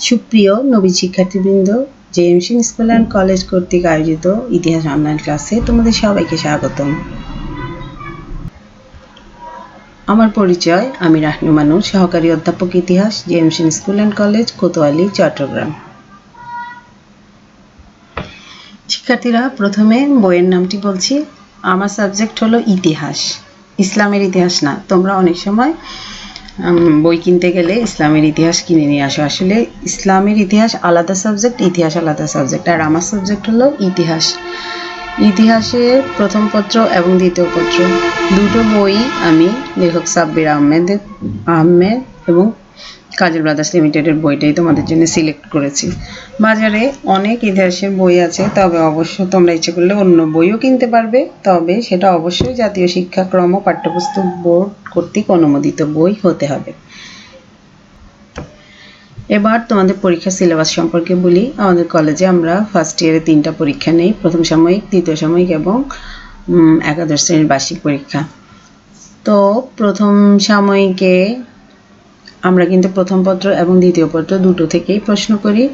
সুপ্রিয় নবীন শিক্ষার্থীবৃন্দ JMC school and college কর্তৃক আয়োজিত ইতিহাস অনলাইন ক্লাসে তোমাদের সবাইকে স্বাগতম। আমার পরিচয়, আমি রাহনু মানু, সহকারী অধ্যাপক ইতিহাস JMC school and college, Kotwali, Chattogram. শিক্ষার্থীরা, প্রথমে বইয়ের নামটি বলছি। আমার সাবজেক্ট হলো ইতিহাস। ইসলামের ইতিহাস না, তোমরা অনেক সময় বই কিনতে গেলে ইসলামের ইতিহাস কিনে নিয়ে আসো। আসলে ইসলামের ইতিহাস আলাদা সাবজেক্ট ইতিহাস আলাদা সাবজেক্ট আর আমার সাবজেক্ট হলো ইতিহাস। ইতিহাসের প্রথম পত্র এবং দ্বিতীয় পত্র। দুটো বই আমি লেখক সাব্বির আহমেদ আহমেদ এবং কাজল ব্রাদার্স লিমিটেডের বইটাই তোমাদের জন্য সিলেক্ট করেছি। বাজারে অনেক ইতিহাসের বই আছে, তবে অবশ্য তোমরা ইচ্ছে করলে অন্য বইও কিনতে পারবে। তবে সেটা অবশ্যই জাতীয় শিক্ষাক্রম ও পাঠ্যপুস্তক বোর্ড কর্তৃক অনুমোদিত বই হতে হবে। এবার তোমাদের পরীক্ষা সিলেবাস সম্পর্কে বলি। আমাদের কলেজে আমরা ফার্স্ট ইয়ারে তিনটা পরীক্ষা নেই, প্রথম সাময়িক, দ্বিতীয় সাময়িক এবং একাদশ শ্রেণির বার্ষিক পরীক্ষা। তো প্রথম সাময়িকে আমরা কিন্তু প্রথম পত্র এবং দ্বিতীয় পত্র দুটো থেকেই প্রশ্ন করি।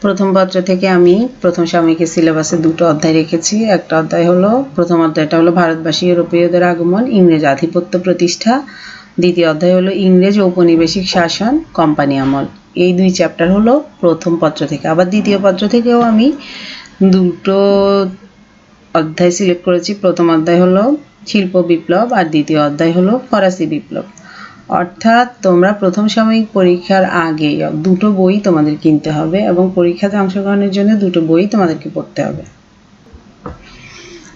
প্রথম পত্র থেকে আমি প্রথম সাময়িকের সিলেবাসে দুটো অধ্যায় রেখেছি। একটা অধ্যায় হলো, প্রথম অধ্যায়টা হলো ভারতবাসী ইউরোপীয়দের আগমন, ইংরেজ আধিপত্য প্রতিষ্ঠা। দ্বিতীয় অধ্যায় হলো ইংরেজ ঔপনিবেশিক শাসন, কোম্পানি আমল। এই দুই চ্যাপ্টার হলো প্রথম পত্র থেকে। আবার দ্বিতীয় পত্র থেকেও আমি দুটো অধ্যায় সিলেক্ট করেছি। প্রথম অধ্যায় হলো শিল্প বিপ্লব আর দ্বিতীয় অধ্যায় হলো ফরাসি বিপ্লব। অর্থাৎ তোমরা প্রথম সাময়িক পরীক্ষার আগে দুটো বই তোমাদের কিনতে হবে এবং পরীক্ষাতে অংশগ্রহণের জন্য দুটো বই তোমাদেরকে পড়তে হবে।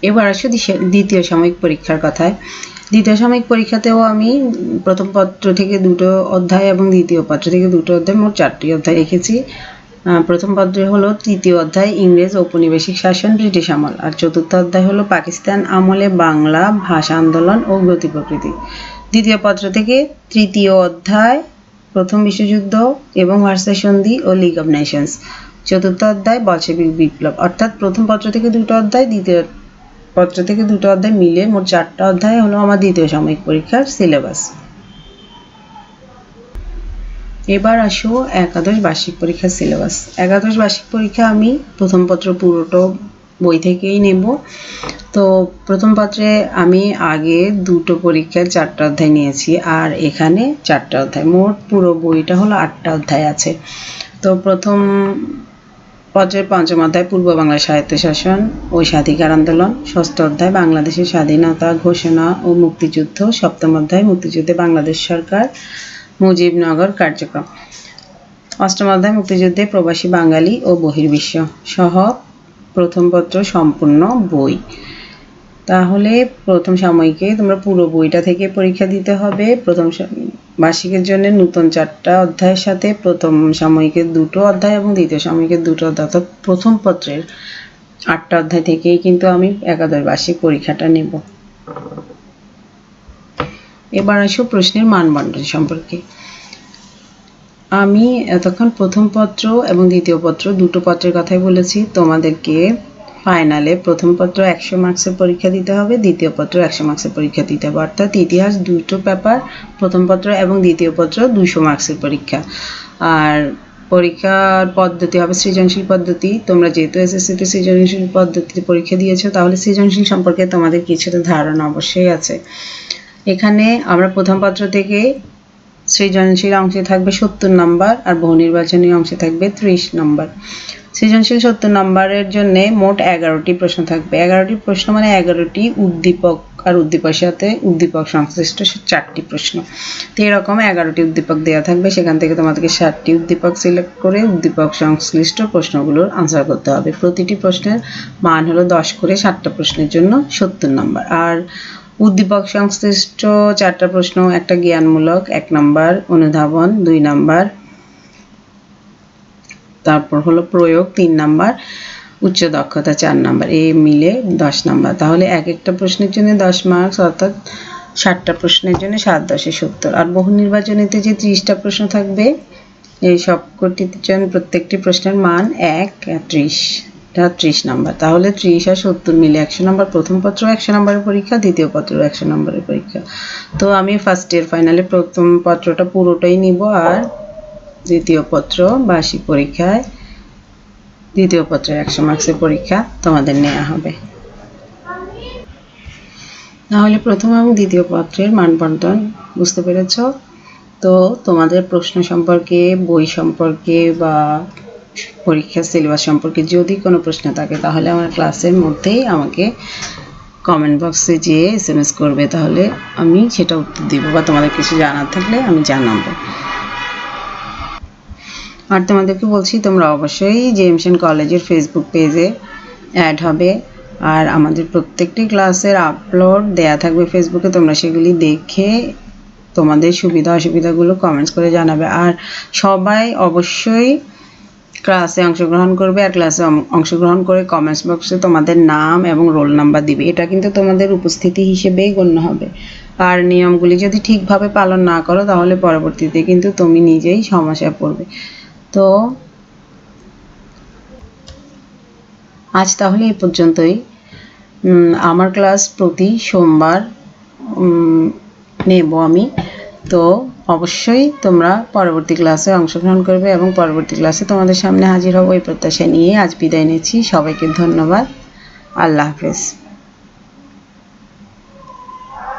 এবার আসো দ্বিতীয় সাময়িক পরীক্ষার কথায়। দ্বিতীয় সাময়িক পরীক্ষাতেও আমি প্রথম পত্র থেকে দুটো অধ্যায় এবং দ্বিতীয় পত্র থেকে দুটো অধ্যায়, মোট চারটি অধ্যায় রেখেছি। প্রথম পত্রে হলো তৃতীয় অধ্যায়, ইংরেজ ঔপনিবেশিক শাসন, ব্রিটিশ আমল। আর চতুর্থ অধ্যায় হলো পাকিস্তান আমলে বাংলা ভাষা আন্দোলন ও গতি প্রকৃতি। দ্বিতীয় পত্র থেকে তৃতীয় অধ্যায়, প্রথম বিশ্বযুদ্ধ এবং ভার্সাই সন্ধি ও লিগ অব নেশনস চতুর্থ অধ্যায় বলশেবিক বিপ্লব। অর্থাৎ প্রথম পত্র থেকে দুটো অধ্যায়, দ্বিতীয় পত্র থেকে দুটো অধ্যায় মিলে মোট চারটা অধ্যায় হলো আমার দ্বিতীয় সাময়িক পরীক্ষার সিলেবাস এবার আসো একাদশ বার্ষিক পরীক্ষার সিলেবাস একাদশ বার্ষিক পরীক্ষা আমি প্রথম পত্র পুরোটো বই থেকেই নেব। তো প্রথম পত্রে আমি আগে দুটো পরীক্ষায় চারটা অধ্যায় নিয়েছি, আর এখানে চারটা অধ্যায়। মোট পুরো বইটা হলো আটটা অধ্যায় আছে। তো প্রথম পত্রের পঞ্চম অধ্যায়, পূর্ব বাংলার স্বায়ত্তশাসন ও স্বাধিকার আন্দোলন। ষষ্ঠ অধ্যায়, বাংলাদেশের স্বাধীনতা ঘোষণা ও মুক্তিযুদ্ধ। সপ্তম অধ্যায়, মুক্তিযুদ্ধে বাংলাদেশ সরকার, মুজিবনগর কার্যক্রম। অষ্টম অধ্যায়, মুক্তিযুদ্ধে প্রবাসী বাঙালি ও বহির্বিশ্ব সহ প্রথম পত্র সম্পূর্ণ বই। তাহলে প্রথম সাময়িকে তোমরা পুরো বইটা থেকে পরীক্ষা দিতে হবে। প্রথম বার্ষিকের জন্য নতুন চারটা অধ্যায়ের সাথে প্রথম সাময়িকের দুটো অধ্যায় এবং দ্বিতীয় সাময়িকের দুটো অধ্যায়। অর্থাৎ প্রথম পত্রের আটটা অধ্যায় থেকেই কিন্তু আমি একাদশ বার্ষিক পরীক্ষাটা নেব। এবার আসো প্রশ্নের মানবন্টন সম্পর্কে। আমি এতক্ষণ প্রথম পত্র এবং দ্বিতীয় পত্র দুটো পত্রের কথাই বলেছি। তোমাদেরকে ফাইনালে প্রথম পত্র একশো মার্কসের পরীক্ষা দিতে হবে, দ্বিতীয় পত্র একশো মার্কসের পরীক্ষা দিতে হবে। অর্থাৎ ইতিহাস দুটো পেপার, প্রথম পত্র এবং দ্বিতীয় পত্র দুশো মার্কসের পরীক্ষা। আর পরীক্ষার পদ্ধতি হবে সৃজনশীল পদ্ধতি। তোমরা যেহেতু এসএসসিতে সৃজনশীল পদ্ধতিতে পরীক্ষা দিয়েছ, তাহলে সৃজনশীল সম্পর্কে তোমাদের কিছুটা ধারণা অবশ্যই আছে। এখানে আমরা প্রথম পত্র থেকে সৃজনশীল অংশে থাকবে সত্তর নম্বর আর বহু নির্বাচনী অংশে থাকবে ত্রিশ নম্বর। সৃজনশীল সত্তর নম্বরের জন্য মোট এগারোটি প্রশ্ন থাকবে। এগারোটি প্রশ্ন মানে এগারোটি উদ্দীপক আর উদ্দীপকের সাথে উদ্দীপক সংশ্লিষ্ট চারটি প্রশ্ন। তো এরকম এগারোটি উদ্দীপক দেওয়া থাকবে। সেখান থেকে তোমাদেরকে ষাটটি উদ্দীপক সিলেক্ট করে উদ্দীপক সংশ্লিষ্ট প্রশ্নগুলোর আনসার করতে হবে। প্রতিটি প্রশ্নের মান হলো দশ করে সাতটা প্রশ্নের জন্য সত্তর নম্বর। আর উদ্দীপক সংশ্লিষ্ট চারটা প্রশ্ন, একটা জ্ঞানমূলক, এক নাম্বার, অনুধাবন, দুই নাম্বার। তারপর হলো প্রয়োগ, তিন নাম্বার। উচ্চ দক্ষতা, চার নাম্বার। এই মিলে দশ নাম্বার। তাহলে এক একটা প্রশ্নের জন্য দশ মার্কস অর্থাৎ ষাটটা প্রশ্নের জন্য সাত দশে সত্তর। আর বহু নির্বাচনীতে যে ত্রিশটা প্রশ্ন থাকবে, এই সবকটির জন্য প্রত্যেকটি প্রশ্নের মান এক, ত্রিশ। এটা ত্রিশ নাম্বার। তাহলে ত্রিশ আর সত্তর মিলে একশো নাম্বার। প্রথম পত্র একশো নাম্বারের পরীক্ষা, দ্বিতীয় পত্র একশো নাম্বারের পরীক্ষা। তো আমি ফার্স্ট ইয়ার ফাইনালে প্রথম পত্রটা পুরোটাই নিব আর দ্বিতীয় পত্র বার্ষিক পরীক্ষায়, দ্বিতীয় পত্রের একশো মার্কসের পরীক্ষা তোমাদের নেওয়া হবে। তাহলে প্রথম এবং দ্বিতীয় পত্রের মানবন্টন বুঝতে পেরেছ? তো তোমাদের প্রশ্ন সম্পর্কে, বই সম্পর্কে বা পরীক্ষার সিলেবাস সম্পর্কে যদি কোনো প্রশ্ন থাকে, তাহলে আমার ক্লাসের মধ্যেই আমাকে কমেন্ট বক্সে যেয়ে এস এম এস করবে। তাহলে আমি সেটা উত্তর দিব বা তোমাদের কিছু জানার থাকলে আমি জানাব। আর তোমাদেরকে বলছি, তোমরা অবশ্যই জেমসেন কলেজের ফেসবুক পেজে অ্যাড হবে। আর আমাদের প্রত্যেকটি ক্লাসের আপলোড দেয়া থাকবে ফেসবুকে তোমরা সেগুলি দেখে তোমাদের সুবিধা অসুবিধাগুলো কমেন্টস করে জানাবে। আর সবাই অবশ্যই ক্লাসে অংশগ্রহণ করবে আর ক্লাসে অংশগ্রহণ করে কমেন্টস বক্সে তোমাদের নাম এবং রোল নাম্বার দিবে। এটা কিন্তু তোমাদের উপস্থিতি হিসেবেই গণ্য হবে। আর নিয়মগুলি যদি ঠিকভাবে পালন না করো, তাহলে পরবর্তীতে কিন্তু তুমি নিজেই সমস্যায় পড়বে। তো আজ তাহলে এই পর্যন্তই। আমার ক্লাস প্রতি সোমবার নেব আমি। তো অবশ্যই তোমরা পরবর্তী ক্লাসে অংশগ্রহণ করবে এবং পরবর্তী ক্লাসে তোমাদের সামনে হাজির হব এই প্রত্যাশা নিয়ে আজ বিদায় নিচ্ছি। সবাইকে ধন্যবাদ। আল্লাহ হাফেজ।